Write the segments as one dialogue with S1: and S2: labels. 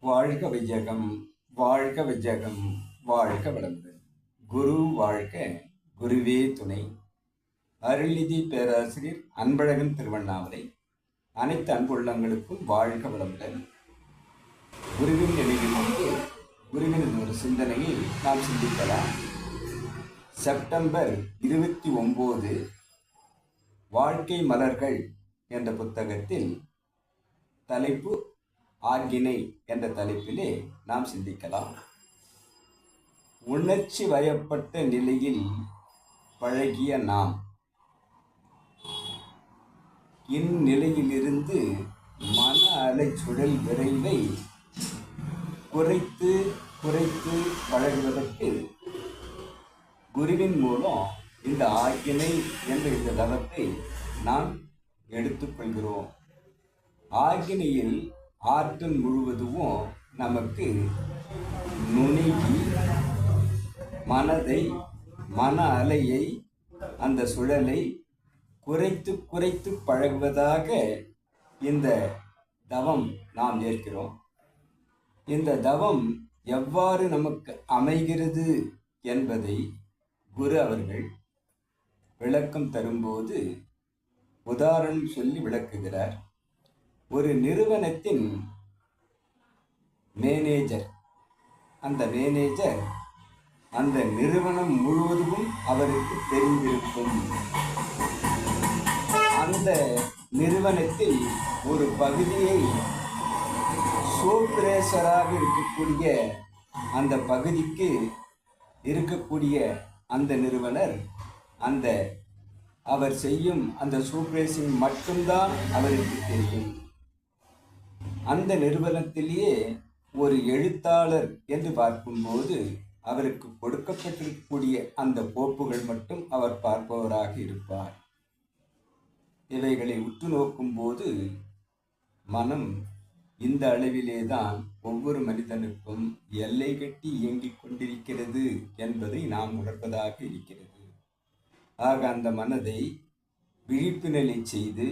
S1: வாழ்க வையகம் வாழ்க வையகம் வாழ்க வளமுடன். குரு வாழ்க குருவே துணை. அருள்நிதி பேராசிரியர் அன்பழகன் திருவண்ணாமலை. அனைத்து அன்புள்ளங்களுக்கும் வாழ்க வளமுடன். குருவின் நிலையிலிருந்து குருவின் ஒரு சிந்தனையை நாம் சிந்திக்கலாம். செப்டம்பர் இருபத்தி ஒம்போது வாழ்க்கை மலர்கள் என்ற புத்தகத்தில் தலைப்பு ஆக்கினை என்ற தலைப்பிலே நாம் சிந்திக்கலாம். உணர்ச்சி வயப்பட்ட நிலையில் பழகிய நாம் இந்நிலையிலிருந்து மன அலைச்சுழல் விரைவை குறைத்து குறைத்து பழகுவதற்கு குருவின் மூலம் இந்த ஆக்கினை என்ற இந்த தவத்தை நாம் எடுத்துக்கொள்கிறோம். ஆக்கினையில் ஆற்றல் முழுவதும் நமக்கு நுணுகி மனதை மன அலையை அந்த சுழலை குறைத்து குறைத்து பழகுவதாக இந்த தவம் நாம் ஏற்கிறோம். இந்த தவம் எவ்வாறு நமக்கு அமைகிறது என்பதை குரு அவர்கள் விளக்கம் தரும்போது உதாரணம் சொல்லி விளக்குகிறார். ஒரு நிறுவனத்தின் மேனேஜர் அந்த மேனேஜர் அந்த நிறுவனம் முழுவதும் அவருக்கு தெரிந்திருக்கும். அந்த நிறுவனத்தில் ஒரு பகுதியை சோப்ரேசராக இருக்கக்கூடிய அந்த பகுதிக்கு இருக்கக்கூடிய அந்த நிறுவனர் அந்த அவர் செய்யும் அந்த சூப்ரேசிங் மட்டும்தான் அவருக்கு தெரியும். அந்த நிறுவனத்திலேயே ஒரு எழுத்தாளர் என்று பார்க்கும்போது அவருக்கு கொடுக்கப்பட்டிருக்கக்கூடிய அந்த கோப்புகள் மட்டும் அவர் பார்ப்பவராக இருப்பார். இவைகளை உற்று நோக்கும்போது மனம் இந்த அளவிலே தான் ஒவ்வொரு மனிதனுக்கும் எல்லை கட்டி இயங்கிக் கொண்டிருக்கிறது என்பதை நாம் உணர்வதாக இருக்கிறது. ஆக அந்த மனதை விழிப்பு நிலை செய்து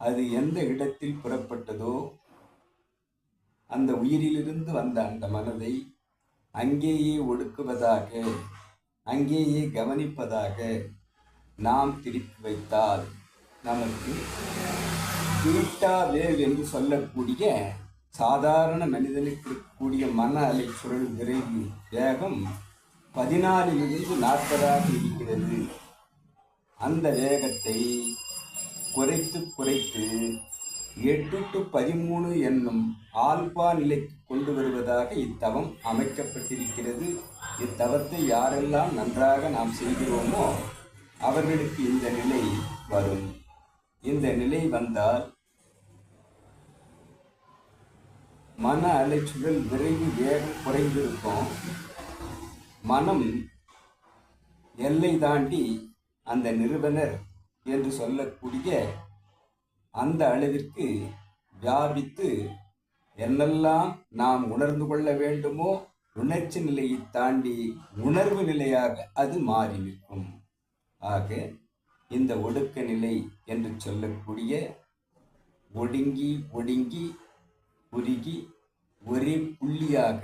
S1: அது எந்த இடத்தில் புறப்பட்டதோ அந்த உயிரிலிருந்து வந்த அந்த மனதை அங்கேயே ஒடுக்குவதாக அங்கேயே கவனிப்பதாக நாம் திருப்பி வைத்தால் நமக்கு பீட்டா வேவ் என்று சொல்லக்கூடிய சாதாரண மனிதனுக்கு இருக்கக்கூடிய மன அலை சுழல் விரைவு வேகம் பதினாலிலிருந்து நாற்பதாக இருக்கிறது. அந்த வேகத்தை குறைத்து குறைத்து எட்டு டு பதிமூணு என்னும் ஆல்பா நிலைக்கு கொண்டு வருவதாக இத்தவம் அமைக்கப்பட்டிருக்கிறது. இத்தவத்தை யாரெல்லாம் நன்றாக நாம் செய்கிறோமோ அவர்களுக்கு இந்த நிலை வரும். இந்த நிலை வந்தால் மன அலைச்சுழல் விரைவு வேகம் குறைந்திருக்கும். மனம் எல்லை தாண்டி அந்த நிறுவனர் என்று சொல்லக்கூடிய அந்த அளவிற்கு வியாபித்து என்னெல்லாம் நாம் உணர்ந்து கொள்ள வேண்டுமோ உணர்ச்சி நிலையை தாண்டி உணர்வு நிலையாக அது மாறி நிற்கும். ஆக இந்த ஒடுக்க நிலை என்று சொல்லக்கூடிய ஒடுங்கி ஒடுங்கி உருகி ஒரே புள்ளியாக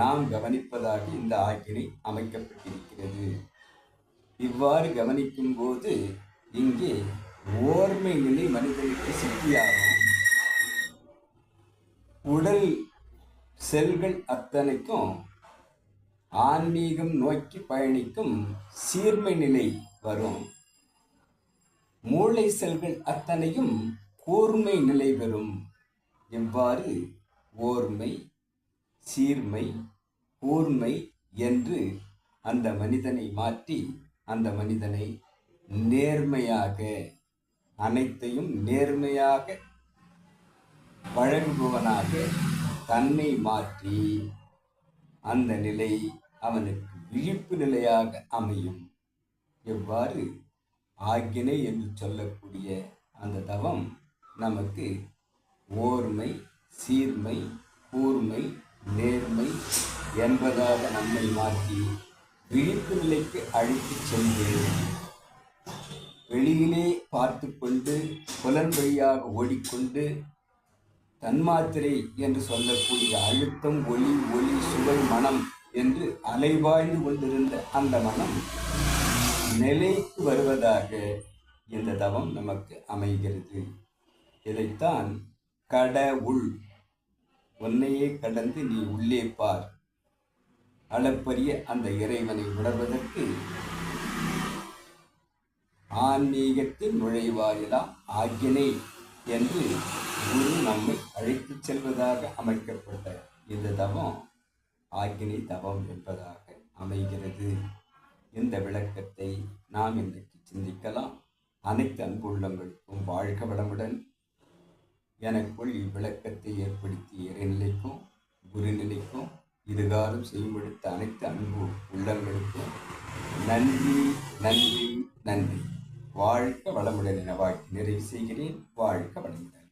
S1: நாம் கவனிப்பதாக இந்த ஆக்கினை அமைக்கப்பட்டிருக்கிறது. இவ்வாறு கவனிக்கும் போது இங்கே ஓர்மை நிலை மனிதனுக்கு சித்தியாகும். உடல் செல்கள் அத்தனைக்கும் ஆன்மீகம் நோக்கி பயணிக்கும் சீர்மை நிலை வரும். மூளை செல்கள் அத்தனையும் கூர்மை நிலை பெறும். எவ்வாறு ஓர்மை சீர்மை கூர்மை என்று அந்த மனிதனை மாற்றி அந்த மனிதனை நேர்மையாக அனைத்தையும் நேர்மையாக வழங்குபவனாக தன்னை மாற்றி அந்த நிலை அவனுக்கு விழிப்பு நிலையாக அமையும். எவ்வாறு? ஆக்கினை என்று சொல்லக்கூடிய அந்த தவம் நமக்கு ஓர்மை சீர்மை கூர்மை நேர்மை என்பதாக நம்மை மாற்றி விழிப்பு நிலைக்கு அழைத்துச் சென்று வெளியிலே பார்த்து கொண்டு புலன் வழியாக ஓடிக்கொண்டு தன்மாத்திரை என்று சொல்லக்கூடிய அழுத்தம் ஒளி ஒளி சுவை மனம் என்று அலைவாய்ந்து கொண்டிருந்த அந்த மனம் நிலைக்கு வருவதாக இந்த தவம் நமக்கு அமைகிறது. இதைத்தான் கட உள் உன்னையே கடந்து நீ உள்ளே பார். அளப்பரிய அந்த இறைவனை உணர்வதற்கு ஆன்மீகத்தின் நுழைவாயிலா? ஆக்கினை என்று குரு நம்மை அழைத்துச் செல்வதாக அமைக்கப்பட்ட இந்த தவம் ஆக்கினை தவம் என்பதாக அமைகிறது. இந்த விளக்கத்தை நாம் இன்றைக்கு சிந்திக்கலாம். அனைத்து அன்புள்ளங்களுக்கும் வாழ்க வளமுடன். எனக்குள் இவ்விளக்கத்தை ஏற்படுத்தி இறைநிலைக்கும் குருநிலைக்கும் இதுகாலம் செய்யப்படுத்த அனைத்து அன்பு உள்ளங்களுக்கும் நன்றி நன்றி நன்றி. வாழ்க வளமுடன் என வாழ்க்கை நிறைவு செய்கிறேன். வாழ்க வளமுடன்.